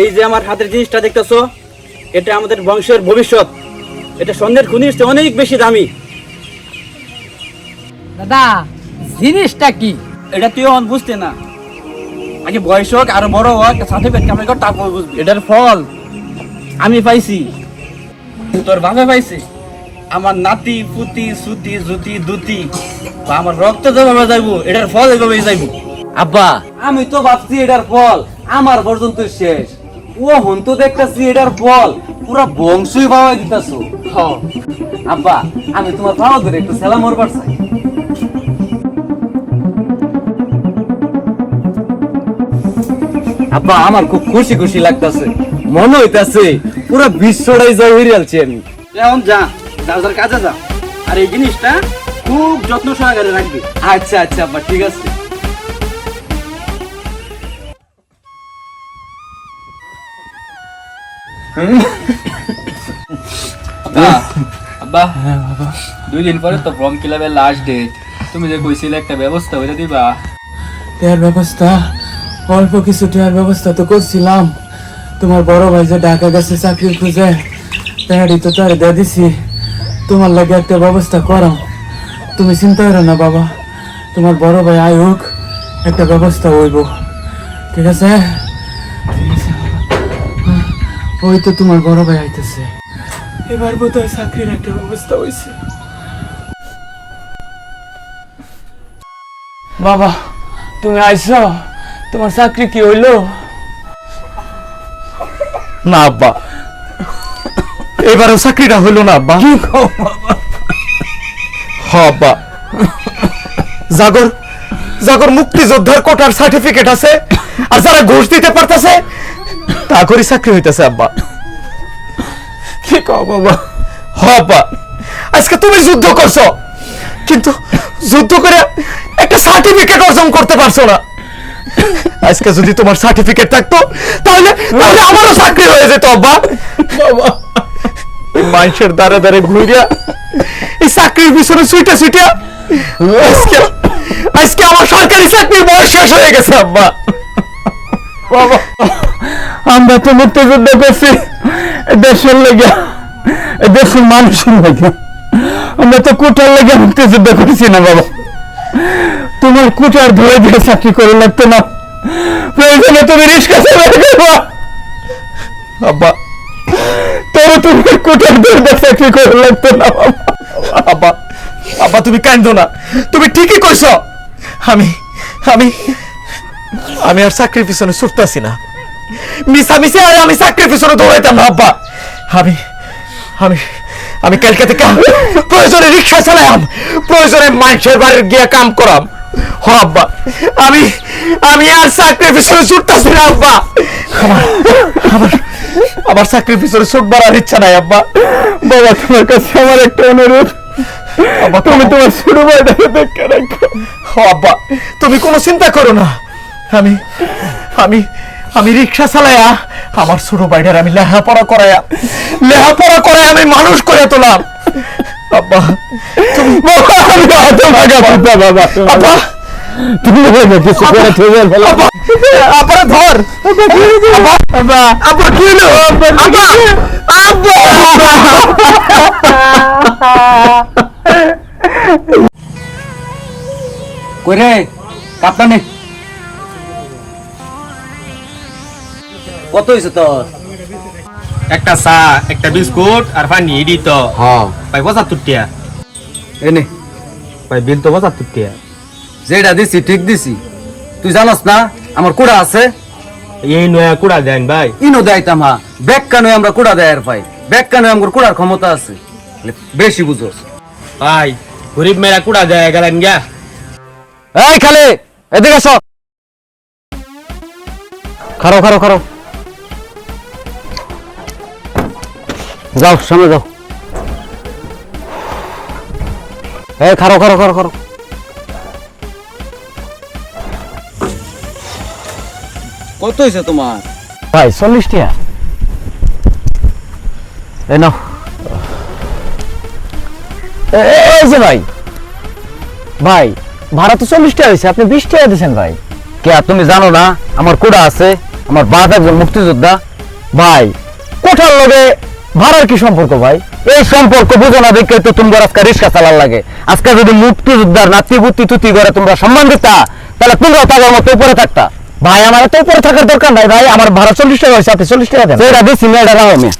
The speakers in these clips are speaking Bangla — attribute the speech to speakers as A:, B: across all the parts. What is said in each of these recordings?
A: এই যে আমার হাতের জিনিসটা দেখতেছো এটা আমাদের বংশের ভবিষ্যৎ। এটা সন্ধ্যের খুনির অনেক বেশি দামি।
B: দাদা জিনিসটা কি?
A: এটা তুই অন বুঝতে না। আগে বয়স হোক আরও বড় হোক সার্টিফিকেট কামাই কর তারপর বুঝবি। এটার ফল আমি পাইছি। তোর বাবা পাইছে? আমার নাতি পুতি সুতি জুতি দুতি বা আমার রক্ত যেভাবে যাইব এটার ফল এভাবেই যাইব।
C: আব্বা। আমি তো ভাবছি এটার ফল আমার পর্যন্ত শেষ। ও হন তো দেখতেছি এটার পুরা বংশই পাওয়া দিতেছো। আব্বা আমি তোমার পাওয়া ধরে একটু সেলা মরবার চাই। আব্বা আমার খুব খুশি খুশি লাগতাছে। মনে হইতাছে পুরা বিশ্বটাই জয় হয়ে আলছি আমি
A: এখন যা যার কাজে যা আর এই জিনিসটা খুব যত্ন সহকারে রাখবি।
C: আচ্ছা আচ্ছা আব্বা ঠিক আছে।
D: আব্বা দুই দিন পরে তো ফর্ম ক্লাবের লাস্ট ডেট তুমি যে কইছিলে একটা ব্যবস্থা করে দিবা।
E: টেয়ার ব্যবস্থা, অল্প কিছু টেয়ার ব্যবস্থা তো করছিলাম। তোমার বড় ভাই যে ঢাকা গেছে চাকরির খুঁজে প্যাডি তো তার দিয়ে দিছি। তোমার লাগে একটা ব্যবস্থা করো তুমি চিন্তা করো না, বাবা। তোমার বড় ভাই আয় হোক, একটা ব্যবস্থা হইব। ঠিক আছে। ওই তো তোমার বড় ভাই আইতেছে। এবার বোধহয় চাকরির একটা ব্যবস্থা হয়েছে বাবা তুমি আইছো? তোমার চাকরি কি হইল?
C: না আব্বা। এবারেও চাকরিটা হইল না আব্বা। হ আব্বা। জাগর জাগর মুক্তিযোদ্ধার কোটার সার্টিফিকেট আছে আর যারা ঘুষ দিতে পারতেছে তা করে চাকরি হইতাছে আব্বা।
E: কি কও বাবা?
C: হ আব্বা। আজকে তুমি যুদ্ধ করছ কিন্তু যুদ্ধ করে একটা সার্টিফিকেট অর্জন করতে পারছ না। আজকে যদি তোমার সার্টিফিকেট থাকতো তাহলে তাহলে আমারও চাকরি হয়ে যেত আব্বা। বাবা। মানুষের দ্বারে দ্বারে ঘুরিয়া এই চাকরির পিছনে ছুটে ছুটে আজকে আজকে আমার সরকারি চাকরির বয়স শেষ হয়ে গেছে আব্বা।
E: বাবা। আমরা তো মুক্তিযুদ্ধ করছি। দেশের লেগে দেশের মানুষের লেগে। আমরা তো কুটার লেগে মুক্তিযুদ্ধ করেছি না বাবা। তোমার কুটার ধরে দিয়ে চাকরি করে লাগতো না। প্রয়োজনে তুমি রিক্সা চালাতে গেবা
C: আব্বা।
E: তবে তুমি কুটার ধরে দিয়ে চাকরি করে লাগতো না বাবা।
C: আব্বা আব্বা তুমি কান্দো না। তুমি ঠিকই কইছো। আমি আমি আমি আর চাকরির পিছনে ছুটতাছি না। মিশা মিশে আর আমি চাকরির পিছনে দৌড়াইতাম না আব্বা। আমি আমি আমি কালকে থেকে প্রয়োজনে রিক্সা চালাম প্রয়োজনে মানুষের বাড়ির গিয়ে কাম করাম হ আব্বা। আমি আমি আর চাকরির পিছনে ছুটতাছি না আব্বা। আমার আমার চাকরির পিছনে ছুটবার আর ইচ্ছা নাই আব্বা।
E: বাবা তোমার কাছে আমার একটা অনুরোধ
C: আব্বা
E: তুমি তোমার ছোট ভাইটাকে দেখে রাখো
C: আব্বা। তুমি কোনো চিন্তা করো না। আমি আমি আমি রিক্সা চালাইয়া আমার ছোট ভাইটার আমি লেখাপড়া করাইয়া লেখাপড়া করাই আমি মানুষ করে তোলাম। আব্বা
E: বাবা আমি হাতে ভাগা পিতা বাবা তুমি কিছু করে তুমি ফেলো
C: আব্বা আব্বা ধর। আব্বা আব্বা কি হলো? আব্বা আব্বা
A: কই রে নে
C: কত হয়েছে তোর?
D: একটা চা একটা বিস্কুট আর পানি এডি তো।
C: হ্যাঁ।
D: ভাই পঁচাত্তর টিয়া
C: এনে
D: ভাই বিল তো পঁচাত্তর টিয়া
C: যেটা দিছি ঠিক দিছি। তুই জানাস না আমার কুড়া আছে।
D: এই নয়া কুড়া দেন ভাই।
C: ইনো দেয়তাম হা ব্যাগ কানে আমরা কুড়া দেয়ার পাই ব্যাগ কানে আমার কুড়ার ক্ষমতা আছে। বেশি বুঝোস।
D: ভাই গরিব মেয়েরা কুড়া দেয় গেলেন গা
C: এই খালে এদিকে আসো। খারো খারো খারো যাও সামনে যাও। এই খারো খারো খারো খারো
A: কত হয়েছে তোমার?
C: ভাই চল্লিশ টিয়া এই নাও। এ- এ- এই যে ভাই। ভাই ভাড়া তো চল্লিশ টাকা হয়েছে আপনি বিশ টাকা দিয়েছেন ভাই। কে তুমি জানো না আমার কুড়া আছে?
F: আমার বাপ একজন মুক্তিযোদ্ধা। ভাই কোঠার লগে ভাড়ার কি সম্পর্ক ভাই? এই সম্পর্ক বুঝো না দেখে তো তোমরা আজকে রিক্সা চালার লাগে। আজকে যদি মুক্তিযোদ্ধার নাতি বুত্তি তুতি করে তোমরা সম্মান দিতা তাহলে তোমরা তাদের মতো উপরে থাকতা। ভাই আমার তো উপরে থাকার দরকার নাই ভাই আমার ভাড়া চল্লিশ টাকা হয়েছে আপনি চল্লিশ টাকা দেন। এটা দিচ্ছি এটা রাখো আমি।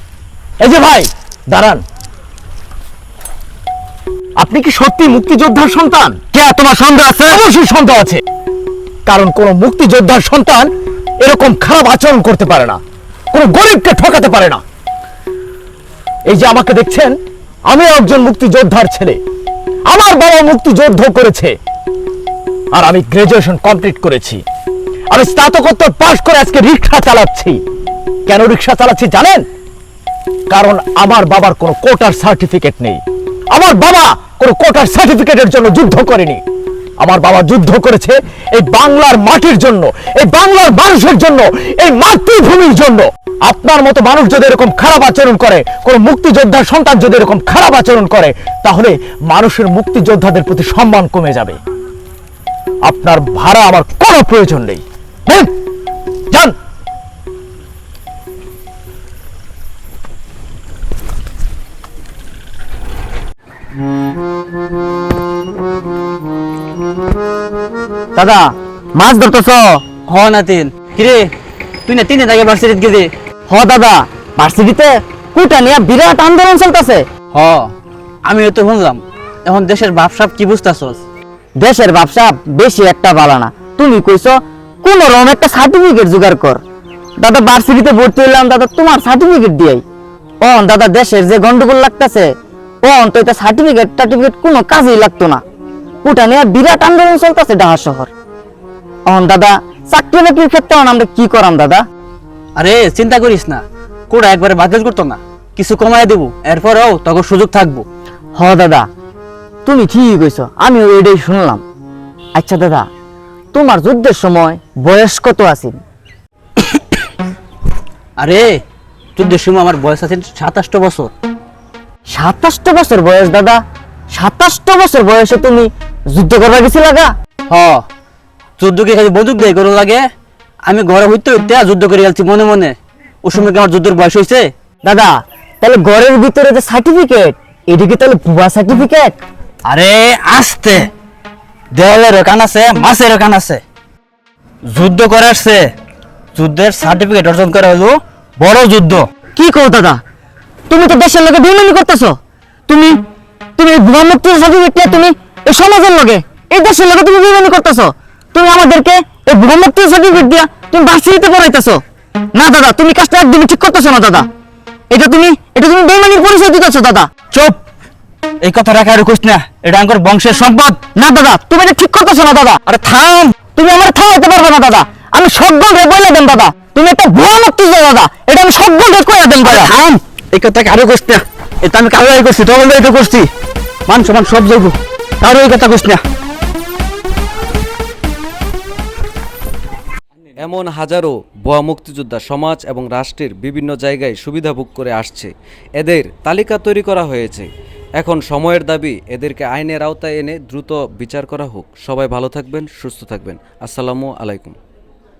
F: এই যে ভাই দাঁড়ান। আপনি কি সত্যি মুক্তিযোদ্ধার সন্তান? কে তোমার সন্দেহ আছে? অবশ্যই সন্দেহ আছে। কারণ কোন মুক্তিযোদ্ধার সন্তান এরকম খারাপ আচরণ করতে পারে না কোন গরিবকে ঠকাতে পারে না। এই যে আমাকে দেখছেন, আমি একজন মুক্তিযোদ্ধার ছেলে। আমার বাবা মুক্তিযুদ্ধ করেছে। আর আমি গ্রাজুয়েশন কমপ্লিট করেছি। আমি স্নাতকোত্তর পাশ করে আজকে রিক্সা চালাচ্ছি। কেন রিক্সা চালাচ্ছি জানেন? কারণ আমার বাবার কোনো কোটার সার্টিফিকেট নেই। আমার বাবা কোনো কোটার সার্টিফিকেটের জন্য যুদ্ধ করেনি। আমার বাবা যুদ্ধ করেছে এই বাংলার মাটির জন্য এই বাংলার মানুষের জন্য এই মাতৃভূমির জন্য। আপনার মতো মানুষ যদি এরকম খারাপ আচরণ করে কোন মুক্তিযোদ্ধার সন্তান যদি এরকম খারাপ আচরণ করে তাহলে মানুষের মুক্তিযোদ্ধাদের প্রতি সম্মান কমে যাবে। আপনার ভাড়া আমার কোনো প্রয়োজন নেই। নেন,
B: দাদা মাছ ধরতেছ? হ না তিন কিরে তুই না তিনে থাকে ভার্সিটিতে গেলি? হ দাদা ভার্সিটিতে কুটা নিয়ে বিরাট আন্দোলন চলতেছে। হ আমিও তো শুনলাম এখন দেশের ভাবসাব কি বুঝতেছস? দেশের ভাবসাব বেশি একটা ভালো না। তুমি কইছো কোন রকম একটা সার্টিফিকেট জোগাড় কর। দাদা ভার্সিটিতে ভর্তি হইলাম দাদা তোমার সার্টিফিকেট দিয়াই। ও দাদা দেশের যে গন্ডগোল লাগতেছে ও তো এটা সার্টিফিকেট টার্টিফিকেট কোনো কাজেই লাগতো না। ওটা নিয়ে বিরাট আন্দোলন চলতেছে ঢাকা শহর। অন দাদা চাকরি বাকরির ক্ষেত্রে আমরা কি করাম দাদা? আরে চিন্তা করিস না। কোটা একবারে বাতিল করতো না। কিছু কমাই দেব এরপরেও তখন সুযোগ থাকব। হ দাদা তুমি ঠিকই কইছো আমিও এটাই শুনলাম। আচ্ছা দাদা তোমার যুদ্ধের সময় বয়স কত আছিল? আরে যুদ্ধের সময় আমার বয়স আছে সাতাশটা বছর। সাতাশটা বছর বয়স দাদা? সাতাশটা বছর বয়সে তুমি যুদ্ধ করবা গেছি লাগা হ যুদ্ধ কি খালি বন্দুক দিয়ে করো লাগে? আমি ঘরে হইতে হইতে যুদ্ধ করে গেছি মনে মনে। ওই সময় কি আমার যুদ্ধের বয়স হয়েছে দাদা তাহলে ঘরের ভিতরে যে সার্টিফিকেট এটা কি তাহলে ভুয়া সার্টিফিকেট আরে আসতে। দেওয়ালের কান আছে মাছের কান আছে। যুদ্ধ করে আসছে যুদ্ধের সার্টিফিকেট অর্জন করা হলো বড় যুদ্ধ। কি কো দাদা? তুমি তো দেশের লোকে বেমানি করতেছো। তুমি তুমি ভুয়া মুক্তি সার্টিফিকেট তুমি এই সমাজের লোকে এই দেশের লোকে তুমি বেমানি করতেছো। তুমি আমাদেরকে এই ভুয়া সার্টিফিকেট দিয়া তুমি ভার্সিটিতে পড়াইতেছো। না দাদা তুমি কাজটা একদমই ঠিক করতেছো না দাদা। এটা তুমি এটা তুমি বেমানির পরিচয় দিতেছো দাদা। চুপ! এই কথা রাখা আর কইস না এটা আমার বংশের সম্পদ। না দাদা তুমি এটা ঠিক করতেছো না দাদা। আরে থাম! তুমি আমার থামাইতে পারবে না দাদা। আমি সবগুলো বলে দেন দাদা। তুমি একটা ভুয়া মুক্তি দাদা। এটা আমি সবগুলো করে দেন দাদা। থাম! এই কথা কারও কইস না। এটা আমি কারও করছি তোমার এটা করছি মান সমান সব যাইব। কারও কথা কইস না।
G: এমন হাজারো ভুয়া মুক্তিযোদ্ধা সমাজ এবং রাষ্ট্রের বিভিন্ন জায়গায় সুবিধা ভোগ করে আসছে। এদের তালিকা তৈরি করা হয়েছে। এখন সময়ের দাবি, এদেরকে আইনের আওতায় এনে দ্রুত বিচার করা হোক। সবাই ভালো থাকবেন, সুস্থ থাকবেন। আসসালামু আলাইকুম।